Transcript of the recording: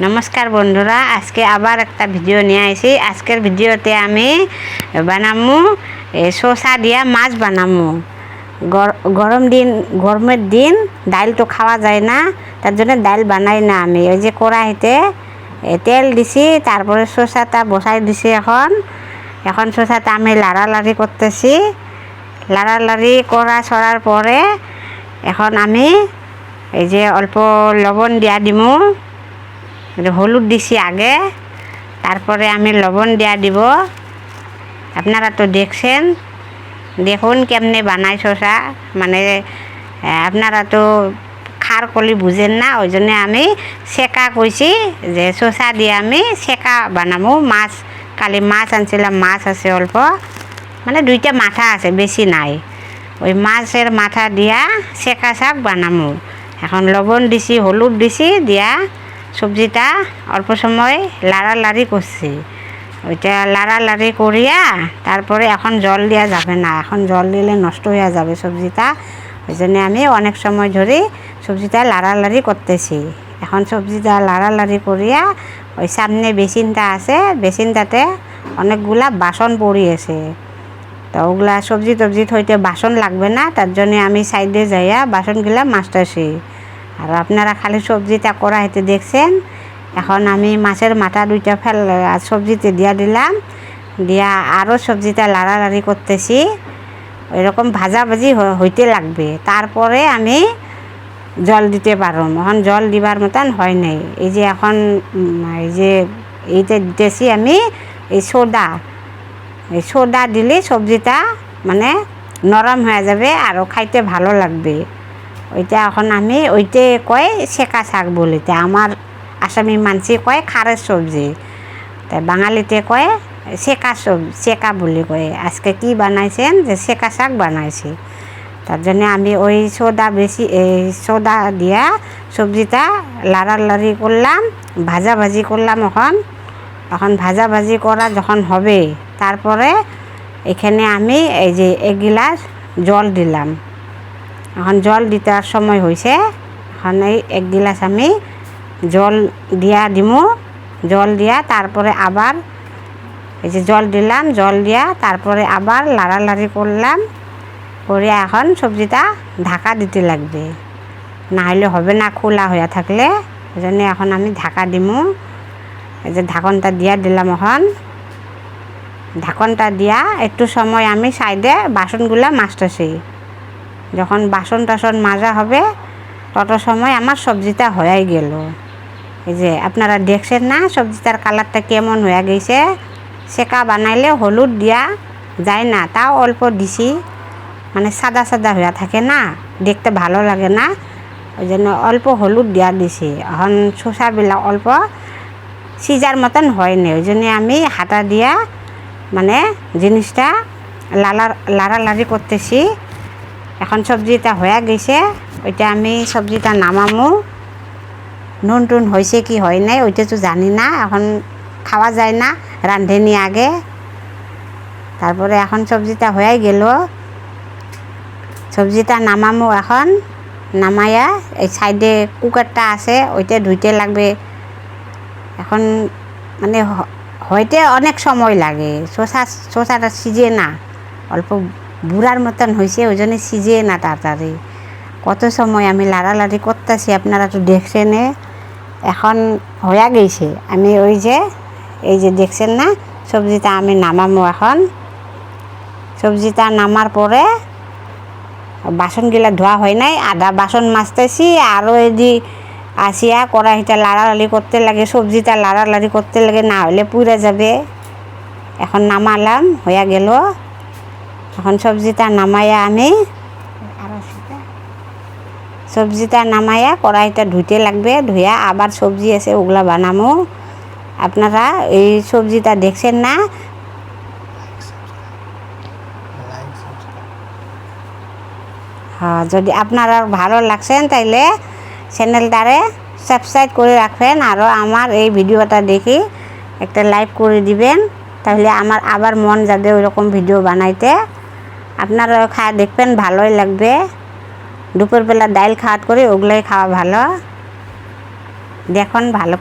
নমস্কার বন্ধুরা, আজকে আবার একটা ভিডিও নিয়ে আসি আজকের ভিডিওতে আমি বানামু শসা দিয়া মাছ বানামু। গর- গরম দিন, গরমের দিন ডাল তো খাওয়া যায় না, তার জন্য ডাল বানাই না আমি। ওই যে কড়াইতে তেল দিছি, তারপরে শসাটা বসাই দিছি এখন। এখন শসাটা আমি লাড়ালাড়ি করতেছি। লাড়ালাড়ি করা ছড়ার পরে এখন আমি এই যে অল্প লবণ দিয়া দিমু। হলুদ দিছি আগে, তারপরে আমি লবণ দিয়া দিব। আপনারা তো দেখছেন, দেখুন কেমনে বানাই শসা। মানে আপনারা তো খার কলি বুঝেন না, ওই জন্য আমি সেকা কইছি যে শসা দিয়ে আমি সেকা বানাবো মাছ, কালি মাছ আনছিলাম, মাছ আছে অল্প। মানে দুইটা মাথা আছে, বেশি নাই। ওই মাছের মাথা দিয়া সেকা শাক বানামু। এখন লবণ দিছি, হলুদ দিছি, দিয়া সবজিটা অল্প সময় লাড়ালাড়ি করছি। ওইটা লাড়ালাড়ি করিয়া তারপরে এখন জল দেওয়া যাবে না। এখন জল দিলে নষ্ট হয়ে যাবে সবজিটা। ওই জন্য আমি অনেক সময় ধরে সবজিটা লাড়ালাড়ি করতেছি। এখন সবজিটা লাড়ালাড়ি করিয়া ওই সামনে বেসিনটা আছে, বেসিনটাতে অনেকগুলা বাসন পড়িয়েছে। তো ওগুলা সবজি টবজি থইতে বাসন লাগবে না, তার জন্য আমি সাইডে যাইয়া বাসনগুলা মাছতেছি আর আপনারা খালি সবজিটা করা হইতে দেখছেন। এখন আমি মাছের মাথা দুইটা ফেল সবজিতে দিয়া দিলাম। দিয়া আরও সবজিটা লাড়ালাড়ি করতেছি। এরকম ভাজাভাজি হইতে লাগবে। তারপরে আমি জল দিতে পারো এখন জল দিবার মতন হয় নাই। এই যে এখন এই যে এইটা দিতেছি আমি, এই সোডা। এই সোডা দিলে সবজিটা মানে নরম হয়ে যাবে আরও খাইতে ভালো লাগবে। ওইটা এখন আমি ওইটে কয় সেকা শাক বলিতে আমার আসামি মানসি কয় খারের সবজি। তাই বাঙালিতে কয় সেকা সবজি, সেকা বলি কয়। আজকে কি বানাইছেন যে সেকা শাক বানাইছি। তার জন্য আমি ওই সোডা বেশি এই সোডা দিয়া সবজিটা লাড়ালাড়ি করলাম, ভাজা ভাজি করলাম এখন। এখন ভাজা ভাজি করা যখন হবে, তারপরে এখানে আমি এই যে এক গিলাস জল দিলাম। এখন জল দিতার সময় হয়েছে এখন এই এক গিলাস আমি জল দিয়া দিমু। জল দিয়া তারপরে আবার এই যে জল দিলাম, জল দিয়া তারপরে আবার লাড়ালাড়ি করলাম। করে এখন সবজিটা ঢাকা দিতে লাগবে। না হলে হবে না খোলা হয়ে থাকলে। ওই জন্য এখন আমি ঢাকা দিমু। এই যে ঢাকনটা দিয়া দিলাম এখন। ঢাকনটা দিয়া একটু সময় আমি সাইডে বাসনগুলা মাছতেছি যখন বাসন টাসন মাজা হবে, তত সময় আমার সবজিটা হয়ে গেল। এই যে, আপনারা দেখছেন না সবজিটার কালারটা কেমন হয়ে গেছে? সেকা বানাইলে হলুদ দিয়া যায় না, তাও অল্প দিছি। মানে সাদা সাদা হয়ে থাকে না, দেখতে ভালো লাগে না। ওই জন্য অল্প হলুদ দিয়া দিছি। এখন শসাবিলাক অল্প সিজার মতন হয়নি ওই জন্য আমি হাতা দিয়া মানে জিনিসটা লালা, লাড়ালাড়ি করতেছি। এখন সবজিটা হয়ে গেছে, ওইটা আমি সবজিটা নামামু। নুন টুন হয়েছে কি হয় নাই, ওইটা তো জানি না, এখন খাওয়া যায় না রাঁধেনি আগে। তারপরে এখন সবজিটা হয়ে গেল। সবজিটা নামামু এখন নামাইয়া এই সাইডে কুকারটা আছে, ওইটা ধুইতে লাগবে। এখন মানে হইতে অনেক সময় লাগে শসা শসাটা সিজে না, অল্প বুড়ার মতন হয়েছে ওই জন্য সিজে না তাড়াতাড়ি। কত সময় আমি লাড়ালাড়ি করতেছি, আপনারা তো দেখছেন এখন হয়ে গেছে আমি ওই যে, এই যে দেখছেন না, সবজিটা আমি নামামো এখন। সবজিটা নামার পরে বাসনগুলা ধোয়া হয় নাই আধা বাসন মাজতেছি আরও এদি আসিয়া কড়াইটা লাড়ালাড়ি করতে লাগে, সবজিটা লাড়ালাড়ি করতে লাগে, না হলে পুড়ে যাবে। এখন নামালাম হয়ে গেল। এখন সবজিটা নামাইয়া আমি সবজিটা নামাইয়া কড়াইটা ধুইতে লাগবে ধুইয়া আবার সবজি আছে ওগুলা বানামো। আপনারা এই সবজিটা দেখছেন না? হ্যাঁ যদি আপনারা ভালো লাগছেন তাইলে চ্যানেলটারে সাবস্ক্রাইব করে রাখবেন আরও আমার এই ভিডিওটা দেখি একটা লাইক করে দিবেন তাহলে আমার আবার মন যাবে ওই রকম ভিডিও বানাইতে। আপনারা খা দেখবেন ভালোই লাগবে। দুপুরবেলা ডাইল খাওয়াত করে ওগুলোই খাওয়া ভালো। দেখুন ভালো